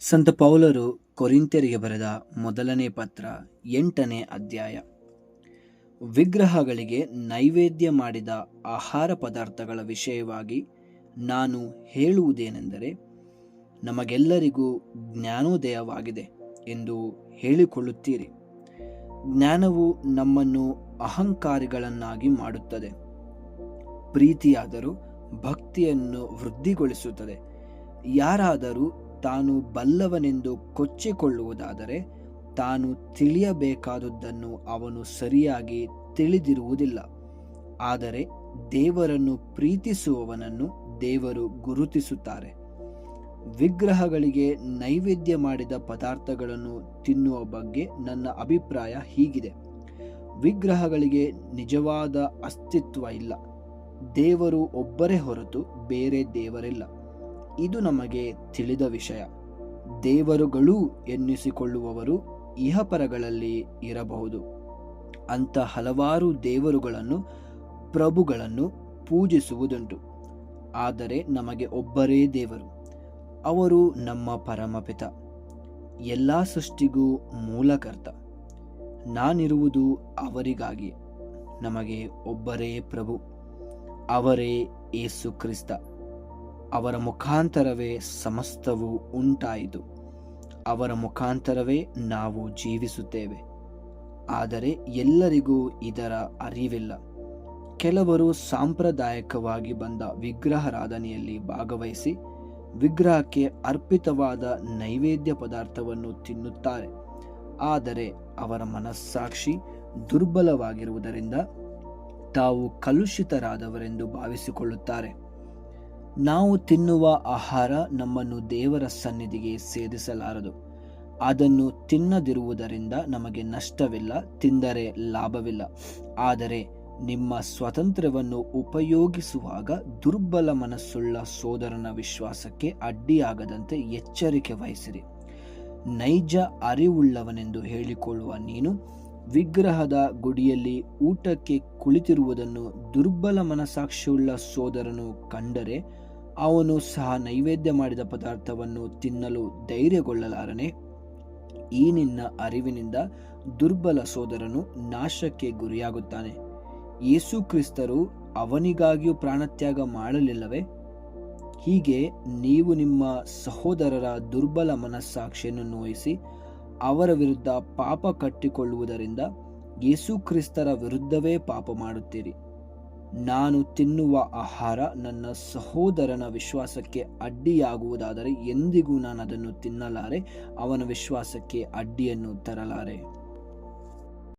ಸಂತ ಪೌಲರು ಕೊರಿಂತ್ಯರಿಗೆ ಬರೆದ ಮೊದಲನೇ ಪತ್ರ ಎಂಟನೇ ಅಧ್ಯಾಯ. ವಿಗ್ರಹಗಳಿಗೆ ನೈವೇದ್ಯ ಮಾಡಿದ ಆಹಾರ ಪದಾರ್ಥಗಳ ವಿಷಯವಾಗಿ ನಾನು ಹೇಳುವುದೇನೆಂದರೆ, ನಮಗೆಲ್ಲರಿಗೂ ಜ್ಞಾನೋದಯವಾಗಿದೆ ಎಂದು ಹೇಳಿಕೊಳ್ಳುತ್ತೀರಿ. ಜ್ಞಾನವು ನಮ್ಮನ್ನು ಅಹಂಕಾರಿಗಳನ್ನಾಗಿ ಮಾಡುತ್ತದೆ. ಪ್ರೀತಿಯಾದರೂ ಭಕ್ತಿಯನ್ನು ವೃದ್ಧಿಗೊಳಿಸುತ್ತದೆ. ಯಾರಾದರೂ ತಾನು ಬಲ್ಲವನೆಂದು ಕೊಚ್ಚಿಕೊಳ್ಳುವುದಾದರೆ ತಾನು ತಿಳಿಯಬೇಕಾದುದನ್ನು ಅವನು ಸರಿಯಾಗಿ ತಿಳಿದಿರುವುದಿಲ್ಲ. ಆದರೆ ದೇವರನ್ನು ಪ್ರೀತಿಸುವವನನ್ನು ದೇವರು ಗುರುತಿಸುತ್ತಾರೆ. ವಿಗ್ರಹಗಳಿಗೆ ನೈವೇದ್ಯ ಮಾಡಿದ ಪದಾರ್ಥಗಳನ್ನು ತಿನ್ನುವ ಬಗ್ಗೆ ನನ್ನ ಅಭಿಪ್ರಾಯ ಹೀಗಿದೆ. ವಿಗ್ರಹಗಳಿಗೆ ನಿಜವಾದ ಅಸ್ತಿತ್ವ ಇಲ್ಲ. ದೇವರು ಒಬ್ಬರೇ ಹೊರತು ಬೇರೆ ದೇವರಿಲ್ಲ. ಇದು ನಮಗೆ ತಿಳಿದ ವಿಷಯ. ದೇವರುಗಳು ಎನ್ನಿಸಿಕೊಳ್ಳುವವರು ಇಹಪರಗಳಲ್ಲಿ ಇರಬಹುದು. ಅಂತ ಹಲವಾರು ದೇವರುಗಳನ್ನು, ಪ್ರಭುಗಳನ್ನು ಪೂಜಿಸುವುದುಂಟು. ಆದರೆ ನಮಗೆ ಒಬ್ಬರೇ ದೇವರು. ಅವರು ನಮ್ಮ ಪರಮಪಿತ. ಎಲ್ಲ ಸೃಷ್ಟಿಗೂ ಮೂಲಕರ್ತ. ನಾನಿರುವುದು ಅವರಿಗಾಗಿ. ನಮಗೆ ಒಬ್ಬರೇ ಪ್ರಭು. ಅವರೇ ಏಸು ಕ್ರಿಸ್ತ. ಅವರ ಮುಖಾಂತರವೇ ಸಮಸ್ತವು ಉಂಟಾಯಿತು. ಅವರ ಮುಖಾಂತರವೇ ನಾವು ಜೀವಿಸುತ್ತೇವೆ. ಆದರೆ ಎಲ್ಲರಿಗೂ ಇದರ ಅರಿವಿಲ್ಲ. ಕೆಲವರು ಸಾಂಪ್ರದಾಯಿಕವಾಗಿ ಬಂದ ವಿಗ್ರಹಾರಾಧನೆಯಲ್ಲಿ ಭಾಗವಹಿಸಿ ವಿಗ್ರಹಕ್ಕೆ ಅರ್ಪಿತವಾದ ನೈವೇದ್ಯ ಪದಾರ್ಥವನ್ನು ತಿನ್ನುತ್ತಾರೆ. ಆದರೆ ಅವರ ಮನಸ್ಸಾಕ್ಷಿ ದುರ್ಬಲವಾಗಿರುವುದರಿಂದ ತಾವು ಕಲುಷಿತರಾದವರೆಂದು ಭಾವಿಸಿಕೊಳ್ಳುತ್ತಾರೆ. ನಾವು ತಿನ್ನುವ ಆಹಾರ ನಮ್ಮನ್ನು ದೇವರ ಸನ್ನಿಧಿಗೆ ಸೇರಿಸಲಾರದು. ಅದನ್ನು ತಿನ್ನದಿರುವುದರಿಂದ ನಮಗೆ ನಷ್ಟವಿಲ್ಲ, ತಿಂದರೆ ಲಾಭವಿಲ್ಲ. ಆದರೆ ನಿಮ್ಮ ಸ್ವಾತಂತ್ರ್ಯವನ್ನು ಉಪಯೋಗಿಸುವಾಗ ದುರ್ಬಲ ಮನಸ್ಸುಳ್ಳ ಸೋದರನ ವಿಶ್ವಾಸಕ್ಕೆ ಅಡ್ಡಿಯಾಗದಂತೆ ಎಚ್ಚರಿಕೆ ವಹಿಸಿರಿ. ನೈಜ ಅರಿವುಳ್ಳವನೆಂದು ಹೇಳಿಕೊಳ್ಳುವ ನೀನು ವಿಗ್ರಹದ ಗುಡಿಯಲ್ಲಿ ಊಟಕ್ಕೆ ಕುಳಿತಿರುವುದನ್ನು ದುರ್ಬಲ ಮನಸಾಕ್ಷಿಯುಳ್ಳ ಸೋದರನು ಕಂಡರೆ ಅವನು ಸಹ ನೈವೇದ್ಯ ಮಾಡಿದ ಪದಾರ್ಥವನ್ನು ತಿನ್ನಲು ಧೈರ್ಯಗೊಳ್ಳಲಾರನೆ. ಈ ನಿನ್ನ ಅರಿವಿನಿಂದ ದುರ್ಬಲ ಸೋದರನು ನಾಶಕ್ಕೆ ಗುರಿಯಾಗುತ್ತಾನೆ. ಯೇಸು ಕ್ರಿಸ್ತರು ಅವನಿಗಾಗಿಯೂ ಪ್ರಾಣತ್ಯಾಗ ಮಾಡಲಿಲ್ಲವೇ? ಹೀಗೆ ನೀವು ನಿಮ್ಮ ಸಹೋದರರ ದುರ್ಬಲ ಮನಸ್ಸಾಕ್ಷಿಯನ್ನು ನೋಯಿಸಿ ಅವರ ವಿರುದ್ಧ ಪಾಪ ಕಟ್ಟಿಕೊಳ್ಳುವುದರಿಂದ ಯೇಸು ಕ್ರಿಸ್ತರ ವಿರುದ್ಧವೇ ಪಾಪ ಮಾಡುತ್ತೀರಿ. ನಾನು ತಿನ್ನುವ ಆಹಾರ ನನ್ನ ಸಹೋದರನ ವಿಶ್ವಾಸಕ್ಕೆ ಅಡ್ಡಿಯಾಗುವುದಾದರೆ ಎಂದಿಗೂ ನಾನು ಅದನ್ನು ತಿನ್ನಲಾರೆ, ಅವನ ವಿಶ್ವಾಸಕ್ಕೆ ಅಡ್ಡಿಯನ್ನು ತರಲಾರೆ.